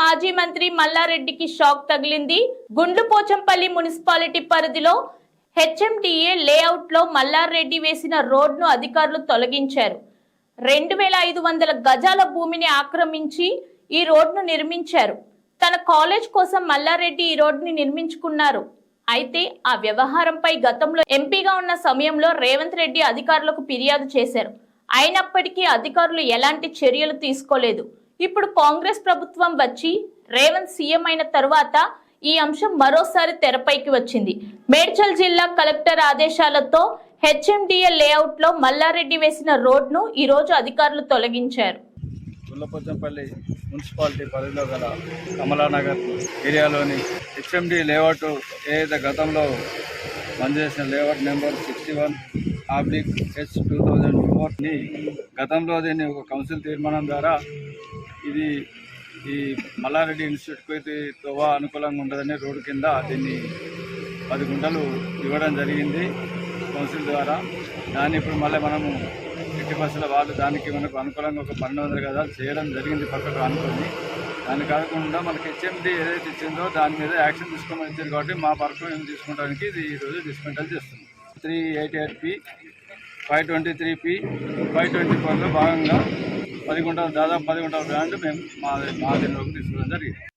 మాజీ మంత్రి మల్లారెడ్డికి షాక్ తగిలింది. గుండ్లుపోచంపల్లి మున్సిపాలిటీ పరిధిలో హెచ్ఎండిఏ లేఅవుట్లో మల్లారెడ్డి వేసిన రోడ్ను అధికారులు తొలగించారు. రెండు వేల ఐదు వందల గజాల భూమిని ఆక్రమించి ఈ రోడ్ను నిర్మించారు. తన కాలేజ్ కోసం మల్లారెడ్డి ఈ రోడ్ని నిర్మించుకున్నారు. అయితే ఆ వ్యవహారంపై గతంలో ఎంపీగా ఉన్న సమయంలో రేవంత్ రెడ్డి అధికారులకు ఫిర్యాదు చేశారు. అయినప్పటికీ అధికారులు ఎలాంటి చర్యలు తీసుకోలేదు. ఇప్పుడు కాంగ్రెస్ ప్రభుత్వం వచ్చి రేవంత్ సీఎం అయిన తరువాత ఈ అంశం మరోసారి తెరపైకి వచ్చింది. మేడ్చల్ జిల్లా కలెక్టర్ ఆదేశాలతో హెచ్ఎండిఏ లేఅవుట్లో మల్లారెడ్డి వేసిన రోడ్ను ఈ రోజు అధికారులు తొలగించారు. గుల్లపొచ్చంపల్లి మున్సిపాలిటీ పరిధిలో గల కమలానగర్ ఏరియాలోని హెచ్ఎండి లేఅవుట్ ఏదైతే గతంలో మంజూరు layout number sixty one oblique H two thousand ఫోర్ని గతంలో దీన్ని ఒక కౌన్సిల్ తీర్మానం ద్వారా ఇది ఈ మల్లారెడ్డి ఇన్స్టిట్యూట్కి తోవా అనుకూలంగా ఉండదని రోడ్డు కింద దీన్ని పది గుంటలు ఇవ్వడం జరిగింది కౌన్సిల్ ద్వారా. దాన్ని ఇప్పుడు మళ్ళీ మనము ఎట్టి బస్సుల వాళ్ళు దానికి మనకు అనుకూలంగా ఒక పన్నెండు వందల గదాలు చేయడం జరిగింది పక్కకు అనుకుని దాని కాకుండా మనకి హెచ్ఎండి ఏదైతే ఇచ్చిందో దాని మీద యాక్షన్ తీసుకోమని ఇచ్చారు కాబట్టి మా పర్ఫార్మెన్స్ తీసుకోవడానికి ఇది ఈరోజు డిస్మెంటల్ చేస్తుంది. Three eighty eight P five twenty three P five twenty ఫోర్లో భాగంగా పది గుంటల దాదాపు పది గుంటల బ్రాండ్ మేము మా మా దీనిలోకి తీసుకోవడం జరిగింది.